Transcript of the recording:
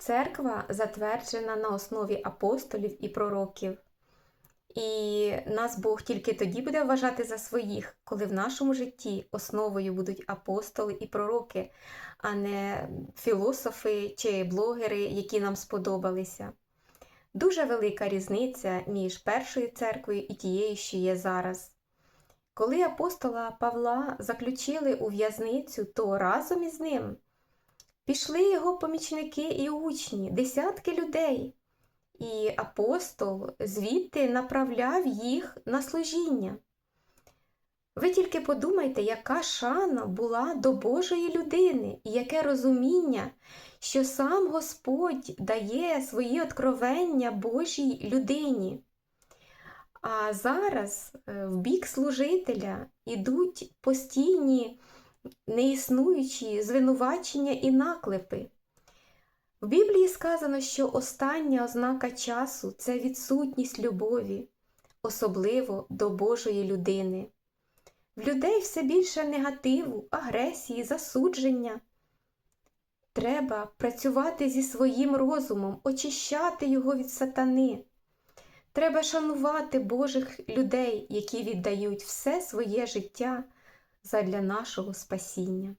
Церква затверджена на основі апостолів і пророків. І нас Бог тільки тоді буде вважати за своїх, коли в нашому житті основою будуть апостоли і пророки, а не філософи чи блогери, які нам сподобалися. Дуже велика різниця між першою церквою і тією, що є зараз. Коли апостола Павла заключили у в'язницю, то разом із ним пішли його помічники і учні, десятки людей. І апостол звідти направляв їх на служіння. Ви тільки подумайте, яка шана була до Божої людини, і яке розуміння, що сам Господь дає свої откровення Божій людині. А зараз е, в бік служителя ідуть постійні неіснуючі звинувачення і наклепи. В Біблії сказано, що остання ознака часу це відсутність любові, особливо до Божої людини. В людей все більше негативу, агресії, засудження. Треба працювати зі своїм розумом, очищати його від сатани. Треба шанувати Божих людей, які віддають все своє життя задля нашого спасіння.